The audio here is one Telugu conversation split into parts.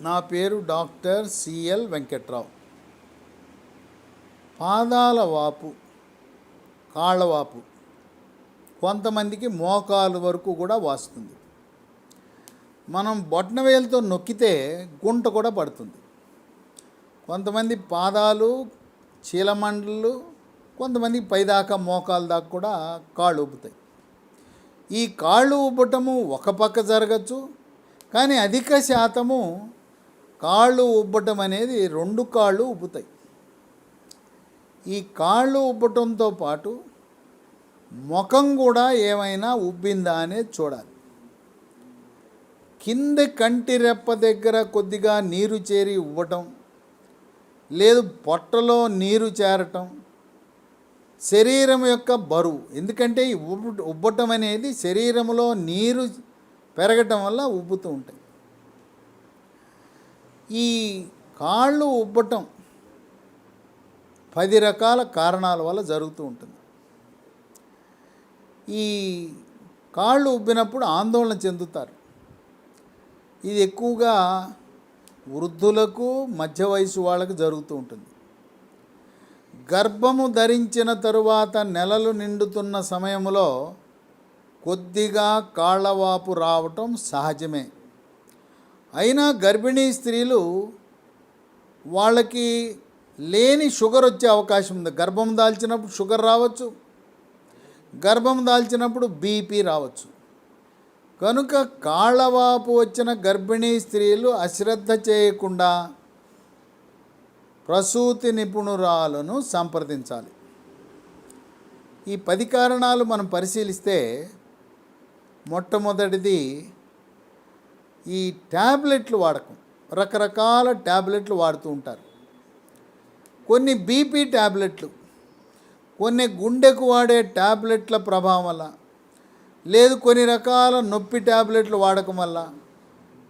నా పేరు డాక్టర్ సిఎల్ వెంకట్రావు. పాదాల వాపు కాళ్ళవాపు కొంతమందికి మోకాలు వరకు కూడా వాస్తుంది. మనం బొట్నవేలతో నొక్కితే గుంట కూడా పడుతుంది. కొంతమంది పాదాలు చీలమండలు కొంతమంది పైదాకా మోకాలు దాకా కూడా కాళ్ళు ఊపుతాయి. ఈ కాళ్ళు ఊపటము ఒక పక్క జరగచ్చు కానీ అధిక శాతము కాళ్ళు ఉబ్బటం అనేది రెండు కాళ్ళు ఉబ్బుతాయి. ఈ కాళ్ళు ఉబ్బటంతో పాటు ముఖం కూడా ఏమైనా ఉబ్బిందా అనేది చూడాలి. కింద కంటి రెప్ప దగ్గర కొద్దిగా నీరు చేరి ఉబ్బటం లేదు పొట్టలో నీరు చేరటం శరీరం యొక్క బరువు. ఎందుకంటే ఉబ్బటం అనేది శరీరంలో నీరు పెరగటం వల్ల ఉబ్బుతూ ఉంటాయి. ఈ కాళ్ళు ఉబ్బటం పది రకాల కారణాల వల్ల జరుగుతూ ఉంటుంది. ఈ కాళ్ళు ఉబ్బినప్పుడు ఆందోళన చెందుతారు. ఇది ఎక్కువగా వృద్ధులకు మధ్య వయసు వాళ్ళకు జరుగుతూ ఉంటుంది. గర్భము ధరించిన తరువాత నెలలు నిండుతున్న సమయంలో కొద్దిగా కాళ్ళవాపు రావటం సహజమే. అయినా గర్భిణీ స్త్రీలు వాళ్ళకి లేని షుగర్ వచ్చే అవకాశం ఉంది. గర్భం దాల్చినప్పుడు షుగర్ రావచ్చు. గర్భం దాల్చినప్పుడు బీపీ రావచ్చు. కనుక కాళ్ళవాపు వచ్చిన గర్భిణీ స్త్రీలు అశ్రద్ధ చేయకుండా ప్రసూతి నిపుణురాలను సంప్రదించాలి. ఈ పది కారణాలు మనం పరిశీలిస్తే మొట్టమొదటిది ఈ ట్యాబ్లెట్లు వాడకం. రకరకాల ట్యాబ్లెట్లు వాడుతూ ఉంటారు. కొన్ని బీపీ ట్యాబ్లెట్లు కొన్ని గుండెకు వాడే ట్యాబ్లెట్ల ప్రభావం వల్ల లేదు కొన్ని రకాల నొప్పి ట్యాబ్లెట్లు వాడకం వల్ల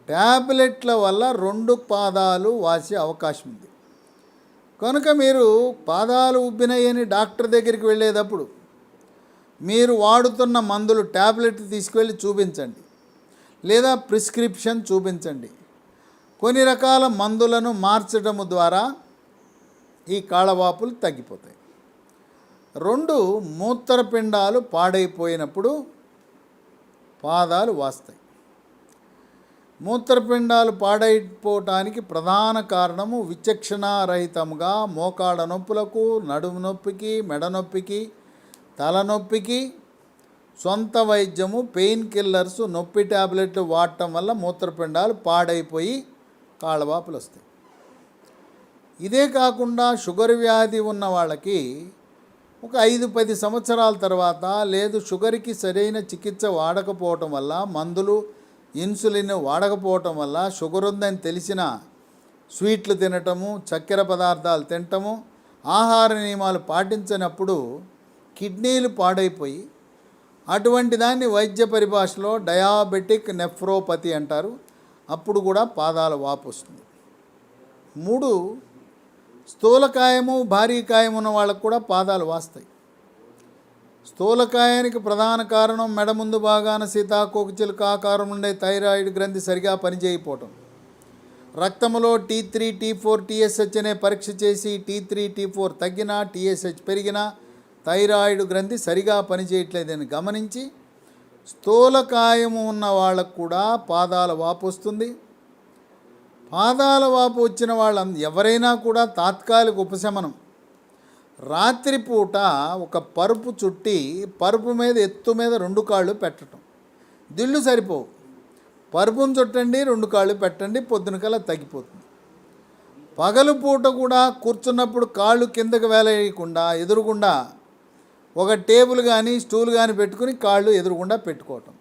ట్యాబ్లెట్ల వల్ల రెండు పాదాలు వాసే అవకాశం ఉంది. కనుక మీరు పాదాలు ఉబ్బినాయని డాక్టర్ దగ్గరికి వెళ్ళేటప్పుడు మీరు వాడుతున్న మందులు ట్యాబ్లెట్ తీసుకువెళ్ళి చూపించండి. లేదా ప్రిస్క్రిప్షన్ చూపించండి. కొన్ని రకాల మందులను మార్చడం ద్వారా ఈ కాళ్ళవాపులు తగ్గిపోతాయి. రెండు మూత్రపిండాలు పాడైపోయినప్పుడు పాదాలు వాస్తాయి. మూత్రపిండాలు పాడైపోవటానికి ప్రధాన కారణము విచక్షణారహితంగా మోకాళ్ళ నొప్పులకు నడుము నొప్పికి మెడ నొప్పికి తలనొప్పికి సొంత వైద్యము పెయిన్ కిల్లర్స్ నొప్పి ట్యాబ్లెట్లు వాడటం వల్ల మూత్రపిండాలు పాడైపోయి కాళ్ళవాపులు వస్తాయి. ఇదే కాకుండా షుగర్ వ్యాధి ఉన్న వాళ్ళకి ఒక ఐదు పది సంవత్సరాల తర్వాత లేదు షుగర్కి సరైన చికిత్స వాడకపోవటం వల్ల మందులు ఇన్సులిన్ వాడకపోవటం వల్ల షుగర్ ఉందని తెలిసిన స్వీట్లు తినటము చక్కెర పదార్థాలు తినటము ఆహార నియమాలు పాటించినప్పుడు కిడ్నీలు పాడైపోయి అటువంటి దాన్ని వైద్య పరిభాషలో డయాబెటిక్ నెఫ్రోపతి అంటారు. అప్పుడు కూడా పాదాల వాపు వస్తుంది. మూడు స్థూలకాయము భారీకాయం ఉన్న వాళ్ళకు కూడా పాదాలు వాస్తాయి. స్థూలకాయానికి ప్రధాన కారణం మెడ ముందు భాగాన సీతాకోకచిలుక ఆకారం ఉండే థైరాయిడ్ గ్రంథి సరిగా పనిచేయకపోవటం. రక్తంలో T three T four TSH అనే పరీక్ష చేసి టీ త్రీ టీ ఫోర్ తగ్గినా టీఎస్హెచ్ పెరిగినా థైరాయిడ్ గ్రంథి సరిగా పనిచేయట్లేదని గమనించి స్థూలకాయము ఉన్న వాళ్ళకు కూడా పాదాల వాపు వస్తుంది. పాదాల వాపు వచ్చిన వాళ్ళ ఎవరైనా కూడా తాత్కాలిక ఉపశమనం. రాత్రిపూట ఒక పరుపు చుట్టి పరుపు మీద ఎత్తు మీద రెండు కాళ్ళు పెట్టడం దిళ్ళు సరిపోవు. పరుపును చుట్టండి రెండు కాళ్ళు పెట్టండి పొద్దునకల్లా తగ్గిపోతుంది. పగలు పూట కూడా కూర్చున్నప్పుడు కాళ్ళు కిందకు వేలేయకుండా ఎదురుగుండా ఒక టేబుల్ కానీ స్టూల్ కానీ పెట్టుకుని కాళ్ళు ఎదురుగుండా పెట్టుకోవటం.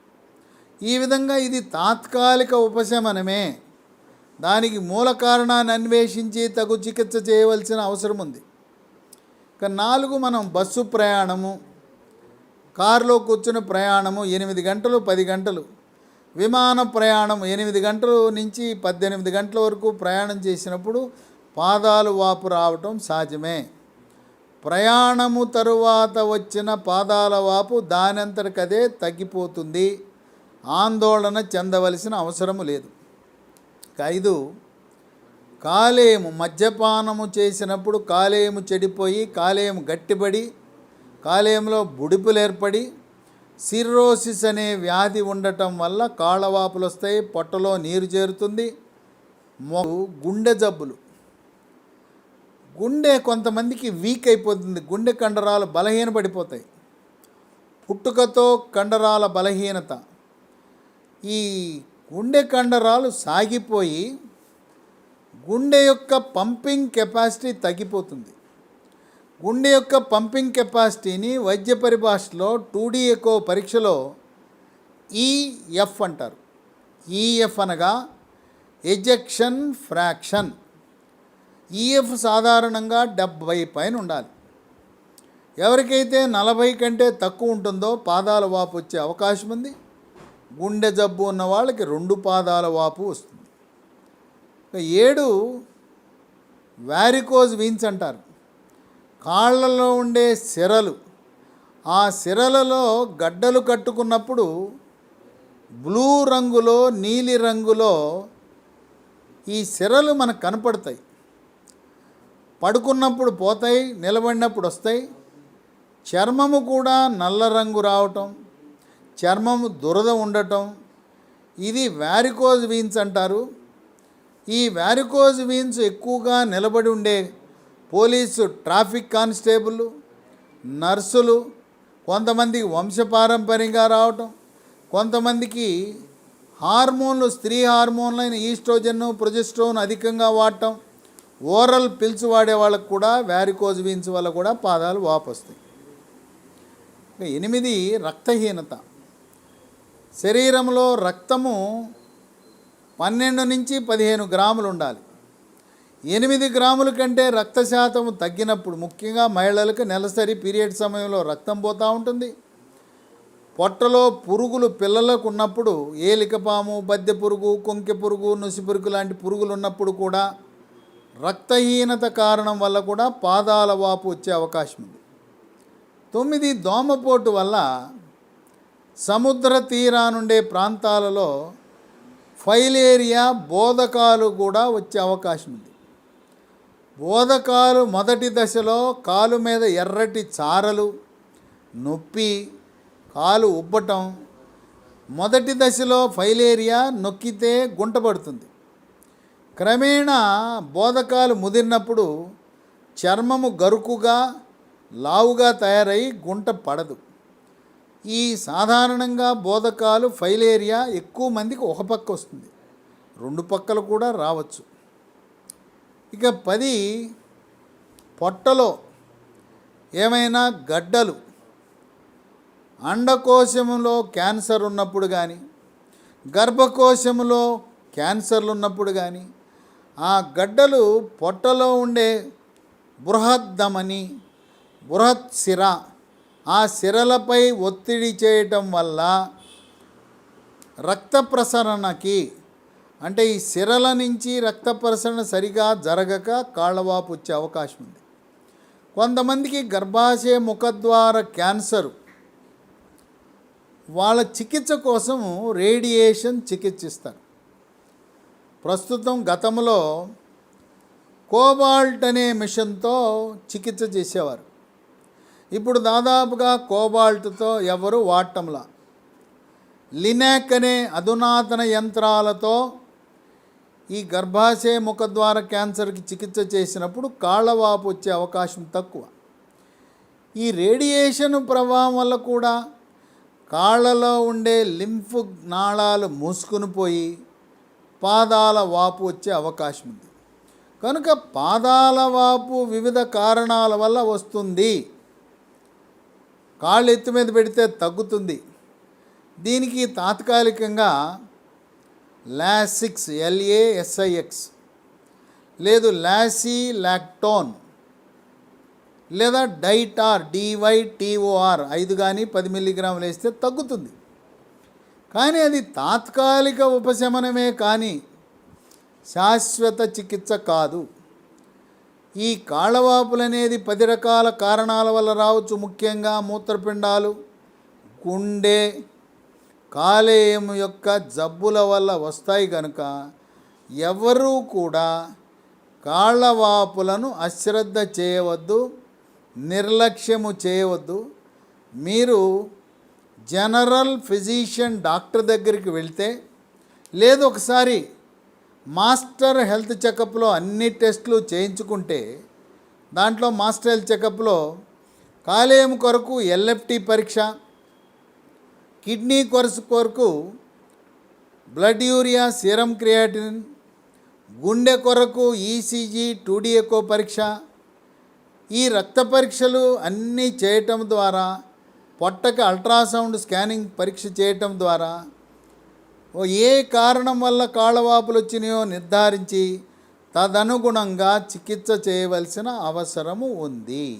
ఈ విధంగా ఇది తాత్కాలిక ఉపశమనమే. దానికి మూల కారణాన్ని అన్వేషించి తగు చికిత్స చేయవలసిన అవసరం ఉంది. ఇక నాలుగు మనం బస్సు ప్రయాణము కారులో కూర్చుని ప్రయాణము ఎనిమిది గంటలు పది గంటలు. విమాన ప్రయాణం ఎనిమిది గంటల నుంచి పద్దెనిమిది గంటల వరకు ప్రయాణం చేసినప్పుడు పాదాలు వాపు రావటం సహజమే. ప్రయాణము తరువాత వచ్చిన పాదాల వాపు దానంతటికదే తగ్గిపోతుంది. ఆందోళన చెందవలసిన అవసరము లేదు. ఐదు కాలేయము మద్యపానము చేసినప్పుడు కాలేయము చెడిపోయి కాలేయము గట్టిపడి కాలేయంలో బుడిపులు ఏర్పడి సిర్రోసిస్ అనే వ్యాధి ఉండటం వల్ల కాళ్ళవాపులు వస్తాయి పొట్టలో నీరు చేరుతుంది గుండె జబ్బులు. గుండె కొంతమందికి వీక్ అయిపోతుంది. గుండె కండరాలు బలహీనపడిపోతాయి. పుట్టుకతో కండరాల బలహీనత. ఈ గుండె కండరాలు సాగిపోయి గుండె యొక్క పంపింగ్ కెపాసిటీ తగ్గిపోతుంది. గుండె యొక్క పంపింగ్ కెపాసిటీని వైద్య పరిభాషలో టూ ఎకో పరీక్షలో ఈఎఫ్ అంటారు. ఈఎఫ్ అనగా ఎజెక్షన్ ఫ్రాక్షన్ ఈఎఫ్ సాధారణంగా డెబ్బై పైన ఉండాలి. ఎవరికైతే నలభై కంటే తక్కువ ఉంటుందో పాదాల వాపు వచ్చే అవకాశం ఉంది. గుండె జబ్బు ఉన్న వాళ్ళకి రెండు పాదాల వాపు వస్తుంది. ఏడు వ్యారికోజ్ వీన్స్ అంటారు. కాళ్ళలో ఉండే సిరలు. ఆ సిరలలో గడ్డలు కట్టుకున్నప్పుడు బ్లూ రంగులో నీలి రంగులో ఈ సిరలు మనకు కనపడతాయి. పడుకున్నప్పుడు పోతాయి నిలబడినప్పుడు వస్తాయి. చర్మము కూడా నల్ల రంగు రావటం చర్మము దురద ఉండటం ఇది వ్యారికోజ్ వీన్స్ అంటారు. ఈ వ్యారికోజ్ వీన్స్ ఎక్కువగా నిలబడి ఉండే పోలీసు ట్రాఫిక్ కానిస్టేబుల్ నర్సులు కొంతమందికి వంశపారంపర్యంగా రావటం కొంతమందికి హార్మోన్లు స్త్రీ హార్మోన్లైన ఈస్ట్రోజన్ ప్రొజెస్ట్రోన్ అధికంగా వాడటం ఓరల్ పిల్స్ వాడే వాళ్ళకు కూడా వ్యారికోజ్ వీన్స్ వల్ల కూడా పాదాలు వాపొస్తాయి. ఎనిమిది రక్తహీనత. శరీరంలో రక్తము పన్నెండు నుంచి పదిహేను గ్రాములు ఉండాలి. ఎనిమిది గ్రాముల కంటే రక్త శాతం తగ్గినప్పుడు ముఖ్యంగా మహిళలకు నెలసరి పీరియడ్ సమయంలో రక్తం పోతూ ఉంటుంది. పొట్టలో పురుగులు పిల్లలకు ఉన్నప్పుడు ఏలికపాము బద్దె పురుగు కొంకె పురుగు నుసి పురుగు లాంటి పురుగులు ఉన్నప్పుడు కూడా రక్తహీనత కారణం వల్ల కూడా పాదాల వాపు వచ్చే అవకాశం ఉంది. తొమ్మిది దోమపోటు వల్ల సముద్ర తీరానుండే ప్రాంతాలలో ఫైలేరియా బోధకాలు కూడా వచ్చే అవకాశం ఉంది. బోధకాలు మొదటి దశలో కాలు మీద ఎర్రటి చారలు నొప్పి కాలు ఉబ్బటం మొదటి దశలో ఫైలేరియా నొక్కితే గుంటపడుతుంది క్రమేణా బోధకాలు ముదిరినప్పుడు చర్మము గరుకుగా లావుగా తయారై గుంట పడదు. ఈ సాధారణంగా బోధకాలు ఫైలేరియా ఎక్కువ మందికి ఒక పక్క వస్తుంది. రెండు పక్కలు కూడా రావచ్చు. ఇక పది పొట్టలో ఏమైనా గడ్డలు అండకోశంలో క్యాన్సర్ ఉన్నప్పుడు కానీ గర్భకోశంలో క్యాన్సర్లు ఉన్నప్పుడు కానీ ఆ గడ్డలు పొట్టలో ఉండే బృహద్దమని బృహత్ సిర ఆ సిరలపై ఒత్తిడి చేయటం వల్ల రక్త ప్రసరణకి అంటే ఈ సిరల నుంచి రక్త ప్రసరణ సరిగా జరగక కాళ్ళవాపు వచ్చే అవకాశం ఉంది. కొంతమందికి గర్భాశయ ముఖద్వార క్యాన్సర్. వాళ్ళ చికిత్స కోసం రేడియేషన్ చికిత్సిస్తారు. ప్రస్తుతం గతంలో కోబాల్ట్ అనే మిషన్తో చికిత్స చేసేవారు. ఇప్పుడు దాదాపుగా కోబాల్ట్తో ఎవరు వాడటంలా. లినాక్ అనే అధునాతన యంత్రాలతో ఈ గర్భాశయ ముఖద్వార క్యాన్సర్కి చికిత్స చేసినప్పుడు కాళ్ళవాపు వచ్చే అవకాశం తక్కువ. ఈ రేడియేషన్ ప్రభావం వల్ల కూడా కాళ్ళలో ఉండే లింఫ్ నాళాలు మూసుకుని పోయి పాదాల వాపు వచ్చే అవకాశం ఉంది కనుక పాదాల వాపు వివిధ కారణాల వల్ల వస్తుంది. కాళ్ళు ఎత్తు మీద పెడితే తగ్గుతుంది. దీనికి తాత్కాలికంగా లాసిక్స్ ఎల్ఏఎస్ఐఎక్స్ లేదు లాసీ లాక్టోన్ లేదా డైటార్ డివైటీఓఆర్ ఐదు కానీ పది మిల్లీగ్రాములు వేస్తే తగ్గుతుంది. కానీ అది తాత్కాలిక ఉపశమనమే కానీ శాశ్వత చికిత్స కాదు. ఈ కాళ్ళవాపులనేది పది రకాల కారణాల వల్ల రావచ్చు. ముఖ్యంగా మూత్రపిండాలు గుండె కాలేయం యొక్క జబ్బుల వల్ల వస్తాయి కనుక ఎవరూ కూడా కాళ్ళవాపులను అశ్రద్ధ చేయవద్దు నిర్లక్ష్యము చేయవద్దు. మీరు జనరల్ ఫిజిషియన్ డాక్టర్ దగ్గరికి వెళ్తే లేదు ఒకసారి మాస్టర్ హెల్త్ చెకప్లో అన్ని టెస్టులు చేయించుకుంటే దాంట్లో మాస్టర్ హెల్త్ చెకప్లో కాలేయం కొరకు ఎల్ఎఫ్టి పరీక్ష కిడ్నీ కొరసు కొరకు బ్లడ్ యూరియా సీరం క్రియాటిన్ గుండె కొరకు ఈసీజీ టూడీఎకో పరీక్ష ఈ రక్త పరీక్షలు అన్నీ చేయటం ద్వారా పొట్టకి అల్ట్రాసౌండ్ స్కానింగ్ పరీక్ష చేయటం ద్వారా ఏ కారణం వల్ల కాళ్ళవాపులు వచ్చినాయో నిర్ధారించి తదనుగుణంగా చికిత్స చేయవలసిన అవసరము ఉంది.